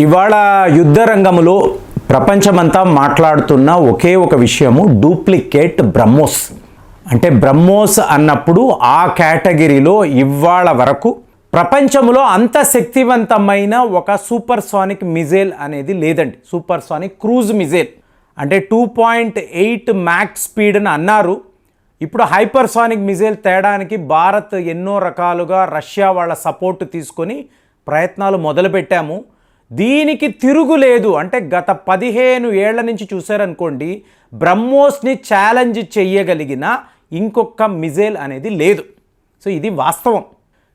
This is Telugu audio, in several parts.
ఇవాళ యుద్ధ రంగంలో ప్రపంచమంతా మాట్లాడుతున్న ఒకే ఒక విషయము డూప్లికేట్ బ్రహ్మోస్. అంటే బ్రహ్మోస్ అన్నప్పుడు ఆ కేటగిరీలో ఇవాళ వరకు ప్రపంచంలో అంత శక్తివంతమైన ఒక సూపర్ సానిక్ మిజైల్ అనేది లేదండి. Supersonic cruise missile. అంటే two point eight Mach speed అని అన్నారు. ఇప్పుడు హైపర్ సానిక్ మిజైల్ తేడానికి భారత్ ఎన్నో రకాలుగా రష్యా వాళ్ళ సపోర్ట్ తీసుకొని ప్రయత్నాలు మొదలుపెట్టాము. దీనికి తిరుగులేదు. అంటే గత పదిహేను ఏళ్ళ నుంచి చూశారనుకోండి బ్రహ్మోస్ని ఛాలెంజ్ చెయ్యగలిగిన ఇంకొక మిజైల్ అనేది లేదు. సో ఇది వాస్తవం.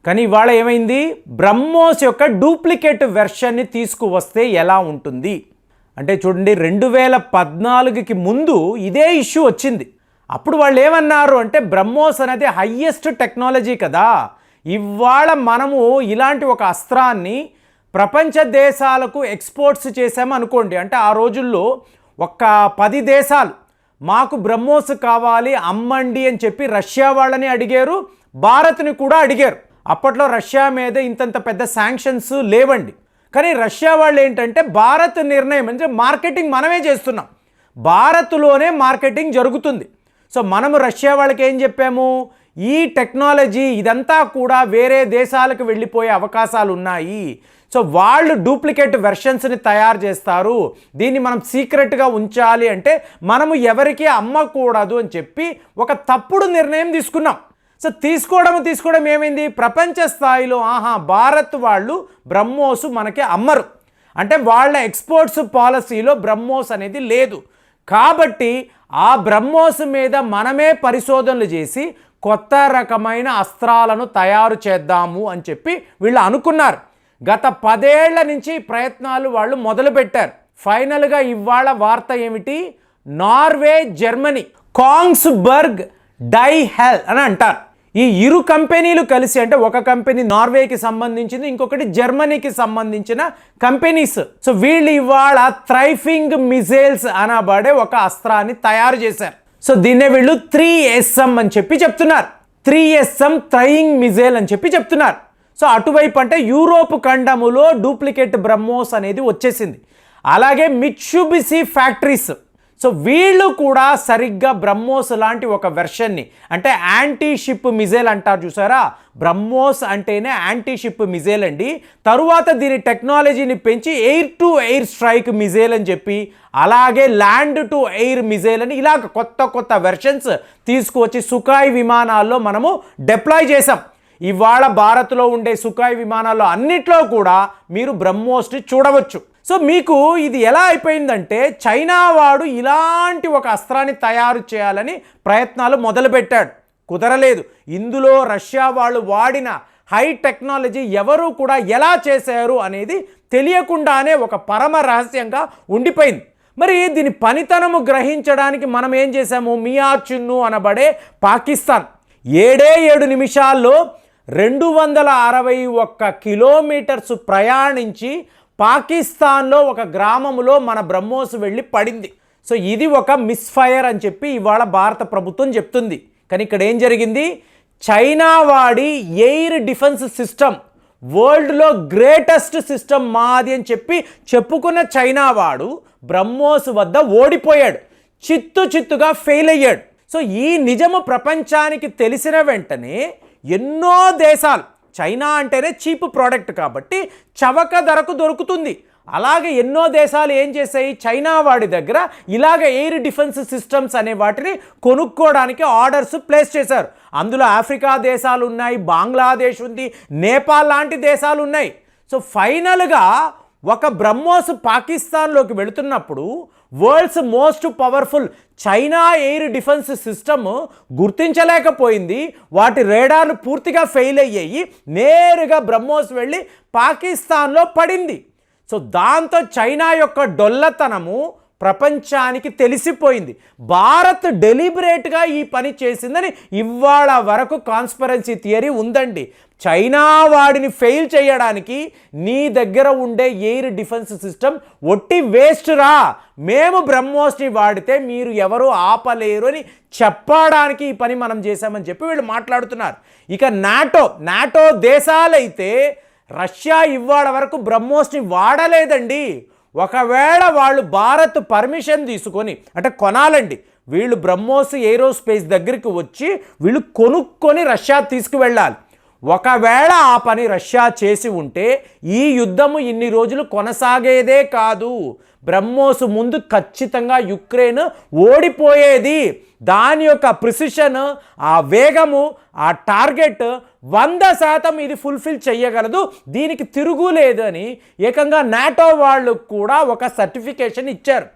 కానీ ఇవాళ ఏమైంది? బ్రహ్మోస్ యొక్క డూప్లికేట్ వెర్షన్ని తీసుకువస్తే ఎలా ఉంటుంది? అంటే చూడండి రెండు వేల పద్నాలుగుకి ముందు ఇదే ఇష్యూ వచ్చింది. అప్పుడు వాళ్ళు ఏమన్నారు అంటే బ్రహ్మోస్ అనేది హయ్యెస్ట్ టెక్నాలజీ కదా. ఇవాళ మనము ఇలాంటి ఒక అస్త్రాన్ని ప్రపంచ దేశాలకు ఎక్స్పోర్ట్స్ చేసాము అనుకోండి అంటే ఆ రోజుల్లో ఒక పది దేశాలు మాకు బ్రహ్మోస్ కావాలి అమ్మండి అని చెప్పి రష్యా వాళ్ళని అడిగారు భారత్ని కూడా అడిగారు. అప్పట్లో రష్యా మీద ఇంతంత పెద్ద శాంక్షన్స్ లేవండి. కానీ రష్యా వాళ్ళు ఏంటంటే భారత్ నిర్ణయం అంటే మార్కెటింగ్ మనమే చేస్తున్నాం. భారత్లోనే మార్కెటింగ్ జరుగుతుంది. సో మనము రష్యా వాళ్ళకి ఏం చెప్పాము? ఈ టెక్నాలజీ ఇదంతా కూడా వేరే దేశాలకు వెళ్ళిపోయే అవకాశాలు ఉన్నాయి. సో వాళ్ళు డూప్లికేట్ వెర్షన్స్ని తయారు చేస్తారు. దీన్ని మనం సీక్రెట్గా ఉంచాలి అంటే మనము ఎవరికి అమ్మకూడదు అని చెప్పి ఒక తప్పుడు నిర్ణయం తీసుకున్నాం. సో తీసుకోవడం తీసుకోవడం ఏమైంది? ప్రపంచ స్థాయిలో ఆహా భారత్ వాళ్ళు బ్రహ్మోస్ మనకి అమ్మరు. అంటే వాళ్ళ ఎక్స్పోర్ట్స్ పాలసీలో బ్రహ్మోస్ అనేది లేదు. కాబట్టి ఆ బ్రహ్మోస్ మీద మనమే పరిశోధనలు చేసి కొత్త రకమైన అస్త్రాలను తయారు చేద్దాము అని చెప్పి వీళ్ళు అనుకున్నారు. గత పదేళ్ళ నుంచి ప్రయత్నాలు వాళ్ళు మొదలుపెట్టారు. ఫైనల్గా ఇవాళ వార్త ఏమిటి? నార్వే జర్మనీ కాంగ్స్బర్గ్ డై హెల్ అని అంటారు. ఈ ఇరు కంపెనీలు కలిసి అంటే ఒక కంపెనీ నార్వేకి సంబంధించింది ఇంకొకటి జర్మనీకి సంబంధించిన కంపెనీస్. సో వీళ్ళు ఇవాళ థ్రైఫింగ్ మిజైల్స్ అనబడే ఒక అస్త్రాన్ని తయారు చేశారు. సో దీన్నే వీళ్ళు త్రీ ఎస్ఎం అని చెప్పి చెప్తున్నారు. త్రీ ఎస్ఎం థ్రయింగ్ మిజైల్ అని చెప్పి చెప్తున్నారు. సో అటువైపు అంటే యూరోప్ ఖండములో డూప్లికేట్ బ్రహ్మోస్ అనేది వచ్చేసింది. అలాగే మిచ్చుబిసి ఫ్యాక్టరీస్. సో వీళ్ళు కూడా సరిగ్గా బ్రహ్మోస్ లాంటి ఒక వెర్షన్ని అంటే యాంటీ షిప్ మిజైల్ అంటారు చూసారా? బ్రహ్మోస్ అంటేనే యాంటీ షిప్ మిజైల్ అండి. తరువాత దీని టెక్నాలజీని పెంచి air to air strike missile అని చెప్పి అలాగే ల్యాండ్ టు ఎయిర్ మిజైల్ అని ఇలా కొత్త కొత్త వెర్షన్స్ తీసుకువచ్చి సుఖాయ్ విమానాల్లో మనము డిప్లాయ్ చేసాం ఇవాళ భారత్లో ఉండే సుఖాయ్ విమానాల్లో అన్నిట్లో కూడా మీరు బ్రహ్మోస్ని చూడవచ్చు. సో మీకు ఇది ఎలా అయిపోయిందంటే చైనా వాడు ఇలాంటి ఒక అస్త్రాన్ని తయారు చేయాలని ప్రయత్నాలు మొదలుపెట్టాడు. కుదరలేదు. ఇందులో రష్యా వాళ్ళు వాడిన హై టెక్నాలజీ ఎవరు కూడా ఎలా చేశారు అనేది తెలియకుండానే ఒక పరమ రహస్యంగా ఉండిపోయింది. మరి దీని పనితనము గ్రహించడానికి మనం ఏం చేశాము? మియా చిన్ను అనబడే పాకిస్తాన్. ఏడే ఏడు నిమిషాల్లో రెండు వందల అరవై ఒక్క కిలోమీటర్స్ ప్రయాణించి పాకిస్తాన్లో ఒక గ్రామంలో మన బ్రహ్మోస్ వెళ్ళి పడింది. సో ఇది ఒక మిస్ఫైర్ అని చెప్పి ఇవాళ భారత ప్రభుత్వం చెప్తుంది. కానీ ఇక్కడ ఏం జరిగింది? చైనా వాడి ఎయిర్ డిఫెన్స్ సిస్టమ్ వరల్డ్లో గ్రేటెస్ట్ సిస్టమ్ మాది అని చెప్పి చెప్పుకున్న చైనా వాడు బ్రహ్మోస్ వద్ద ఓడిపోయాడు. చిత్తు చిత్తుగా ఫెయిల్ అయ్యాడు. సో ఈ నిజము ప్రపంచానికి తెలిసిన వెంటనే ఎన్నో దేశాలు. చైనా అంటేనే చీప్ ప్రోడక్ట్ కాబట్టి చవక ధరకు దొరుకుతుంది. అలాగే ఎన్నో దేశాలు ఏం చేశాయి? చైనా వాడి దగ్గర ఇలాగ ఎయిర్ డిఫెన్స్ సిస్టమ్స్ అనే వాటిని కొనుక్కోవడానికి ఆర్డర్స్ ప్లేస్ చేశారు. అందులో ఆఫ్రికా దేశాలు ఉన్నాయి బంగ్లాదేశ్ ఉంది నేపాల్ లాంటి దేశాలు ఉన్నాయి. సో ఫైనల్గా ఒక బ్రహ్మోస్ పాకిస్తాన్లోకి వెళుతున్నప్పుడు world's most powerful China air defence system గుర్తించలేకపోయింది. వాటి రేడార్లు పూర్తిగా ఫెయిల్ అయ్యాయి. నేరుగా బ్రహ్మోస్ వెళ్ళి పాకిస్తాన్లో పడింది. సో దాంతో చైనా యొక్క డొల్లతనము ప్రపంచానికి తెలిసిపోయింది. భారత్ డెలిబరేట్గా ఈ పని చేసిందని ఇవాళ వరకు కాన్స్పరెన్సీ థియరీ ఉందండి. చైనా వాడిని ఫెయిల్ చేయడానికి నీ దగ్గర ఉండే ఎయిర్ డిఫెన్స్ సిస్టమ్ ఒట్టి వేస్ట్ రా. మేము బ్రహ్మోస్ని వాడితే మీరు ఎవరు ఆపలేరు అని చెప్పడానికి ఈ పని మనం చేశామని చెప్పి వీళ్ళు మాట్లాడుతున్నారు. ఇక నాటో నాటో దేశాలైతే రష్యా ఇవాళ వరకు బ్రహ్మోస్ని వాడలేదండి. ఒకవేళ వాళ్ళు భారత్ పర్మిషన్ తీసుకొని అంటే కొనాలండి. వీళ్ళు బ్రహ్మోస్ ఏరోస్పేస్ దగ్గరికి వచ్చి వీళ్ళు కొనుక్కొని రష్యా తీసుకువెళ్ళాలి. ఒకవేళ ఆ పని రష్యా చేసి ఉంటే ఈ యుద్ధము ఇన్ని రోజులు కొనసాగేదే కాదు. బ్రహ్మోస్ ముందు ఖచ్చితంగా యుక్రెయిన్ ఓడిపోయేది. దాని యొక్క ప్రిసిషన్ ఆ వేగము ఆ టార్గెట్ వంద శాతం ఇది ఫుల్ఫిల్ చేయగలదు దీనికి తిరుగులేదు అని ఏకంగా నాటో వాళ్ళు కూడా ఒక సర్టిఫికేషన్ ఇచ్చారు.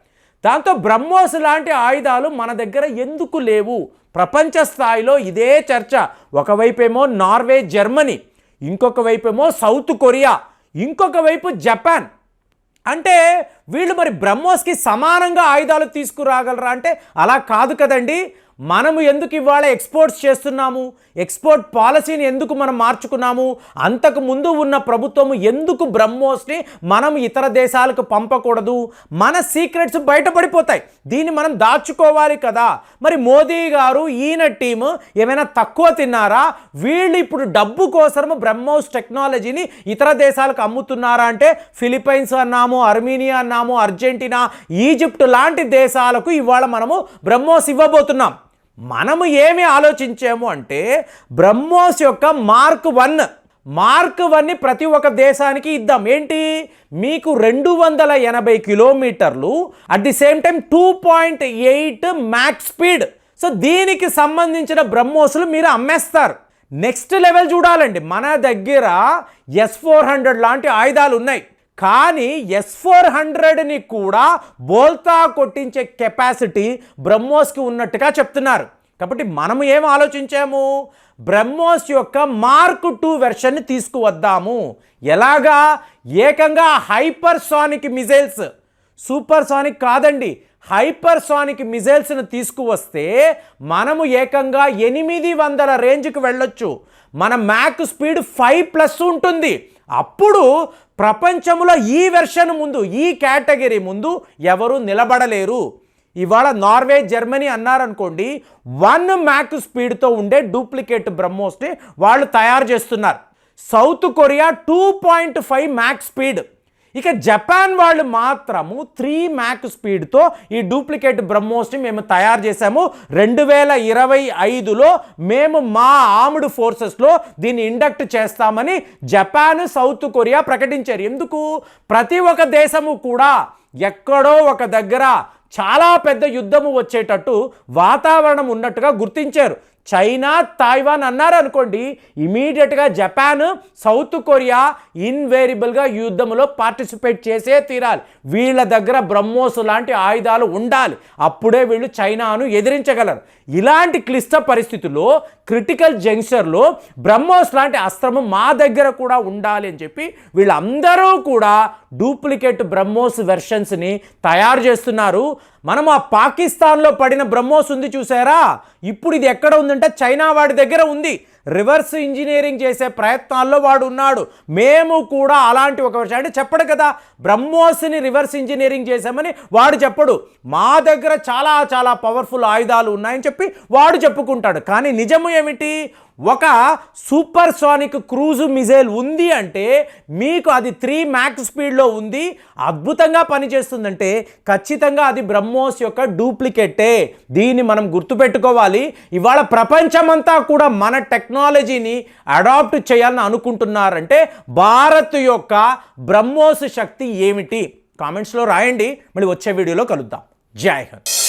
దాంతో బ్రహ్మోస్ లాంటి ఆయుధాలు మన దగ్గర ఎందుకు లేవు? ప్రపంచ స్థాయిలో ఇదే చర్చ. ఒకవైపేమో నార్వే జర్మనీ ఇంకొక వైపేమో సౌత్ కొరియా ఇంకొక వైపు జపాన్. అంటే వీళ్ళు మరి బ్రహ్మోస్కి సమానంగా ఆయుధాలు తీసుకురాగలరా అంటే అలా కాదు కదండి. మనము ఎందుకు ఇవాళ ఎక్స్పోర్ట్స్ చేస్తున్నాము? ఎక్స్పోర్ట్ పాలసీని ఎందుకు మనం మార్చుకున్నాము? అంతకు ముందు ఉన్న ప్రభుత్వము ఎందుకు బ్రహ్మోస్ని మనం ఇతర దేశాలకు పంపకూడదు? మన సీక్రెట్స్ బయటపడిపోతాయి. దీన్ని మనం దాచుకోవాలి కదా. మరి మోదీ గారు ఈయన టీము ఏమైనా తక్కువ తిన్నారా? వీళ్ళు ఇప్పుడు డబ్బు కోసం బ్రహ్మోస్ టెక్నాలజీని ఇతర దేశాలకు అమ్ముతున్నారా అంటే ఫిలిప్పైన్స్ అన్నాము అర్మీనియా అన్నాము అర్జెంటీనా ఈజిప్ట్ లాంటి దేశాలకు ఇవాళ మనము బ్రహ్మోస్ ఇవ్వబోతున్నాం. మనము ఏమి ఆలోచించాము అంటే బ్రహ్మోస్ యొక్క మార్క్ వన్. మార్క్ వన్ని ప్రతి ఒక్క దేశానికి ఇద్దాం. ఏంటి? మీకు రెండు వందల ఎనభై కిలోమీటర్లు at the same time two point eight max speed. So దీనికి సంబంధించిన బ్రహ్మోసులు మీరు అమ్మేస్తారు. నెక్స్ట్ లెవెల్ చూడాలండి. మన దగ్గర ఎస్ ఫోర్ హండ్రెడ్ లాంటి ఆయుధాలు ఉన్నాయి. కానీ ఎస్ ఫోర్ హండ్రెడ్ని కూడా బోల్తా కొట్టించే కెపాసిటీ బ్రహ్మోస్కి ఉన్నట్టుగా చెప్తున్నారు. కాబట్టి మనము ఏం ఆలోచించాము? బ్రహ్మోస్ యొక్క మార్క్ టూ వెర్షన్ని తీసుకువద్దాము. ఎలాగా? ఏకంగా హైపర్సానిక్ మిజైల్స్. సూపర్ సానిక్ కాదండి. హైపర్సానిక్ మిజైల్స్ను తీసుకువస్తే మనము ఏకంగా ఎనిమిది వందల రేంజ్కి వెళ్ళొచ్చు. మన మ్యాక్ స్పీడ్ ఫైవ్ ప్లస్ ఉంటుంది. అప్పుడు ప్రపంచంలో ఈ వెర్షన్ ముందు ఈ కేటగిరీ ముందు ఎవరు నిలబడలేరు. ఇవాళ నార్వే జర్మనీ అన్నారనుకోండి వన్ మ్యాక్ స్పీడ్తో ఉండే డూప్లికేట్ బ్రహ్మోస్ని వాళ్ళు తయారు చేస్తున్నారు. South Korea two point five Mach speed. ఇక జపాన్ వాళ్ళు మాత్రము త్రీ మ్యాక్ స్పీడ్తో ఈ డూప్లికేట్ బ్రహ్మోస్ని మేము తయారు చేశాము. రెండు వేల ఇరవై ఐదులో మేము మా ఆర్మ్డ్ ఫోర్సెస్లో దీన్ని ఇండక్ట్ చేస్తామని జపాన్ సౌత్ కొరియా ప్రకటించారు. ఎందుకు? ప్రతి ఒక్క దేశము కూడా ఎక్కడో ఒక దగ్గర చాలా పెద్ద యుద్ధము వచ్చేటట్టు వాతావరణం ఉన్నట్టుగా గుర్తించారు. చైనా తాయివాన్ అన్నారు అనుకోండి ఇమీడియట్గా జపాన్ సౌత్ కొరియా ఇన్వేరియబుల్గా యుద్ధంలో పార్టిసిపేట్ చేసే తీరాలి. వీళ్ళ దగ్గర బ్రహ్మోస్ లాంటి ఆయుధాలు ఉండాలి. అప్పుడే వీళ్ళు చైనాను ఎదిరించగలరు. ఇలాంటి క్లిష్ట పరిస్థితుల్లో క్రిటికల్ జంక్షన్లో బ్రహ్మోస్ లాంటి అస్త్రము మా దగ్గర కూడా ఉండాలి అని చెప్పి వీళ్ళందరూ కూడా డూప్లికేట్ బ్రహ్మోస్ వెర్షన్స్ని తయారు చేస్తున్నారు. మనం ఆ పాకిస్తాన్లో పడిన బ్రహ్మోస్ ఉంది చూసారా? ఇప్పుడు ఇది ఎక్కడ ఉందంటే చైనా వాడి దగ్గర ఉంది. రివర్స్ ఇంజనీరింగ్ చేసే ప్రయత్నాల్లో వాడు ఉన్నాడు. మేము కూడా అలాంటి ఒక విషయం అంటే చెప్పడు కదా బ్రహ్మోస్ని రివర్స్ ఇంజనీరింగ్ చేశామని వాడు చెప్పడు. మా దగ్గర చాలా చాలా పవర్ఫుల్ ఆయుధాలు ఉన్నాయని చెప్పి వాడు చెప్పుకుంటాడు. కానీ నిజము ఏమిటి? ఒక సూపర్ సానిక్ క్రూజ్ మిజైల్ ఉంది అంటే మీకు అది త్రీ మ్యాక్స్ స్పీడ్లో ఉంది అద్భుతంగా పనిచేస్తుందంటే ఖచ్చితంగా అది బ్రహ్మోస్ యొక్క డూప్లికేటే. దీన్ని మనం గుర్తుపెట్టుకోవాలి. ఇవాళ ప్రపంచమంతా కూడా మన టెక్నాలజీని అడాప్ట్ చేయాలని అనుకుంటున్నారంటే భారత్ యొక్క బ్రహ్మోస్ శక్తి ఏమిటి? కామెంట్స్లో రాయండి. మళ్ళీ వచ్చే వీడియోలో కలుద్దాం. జై హింద్.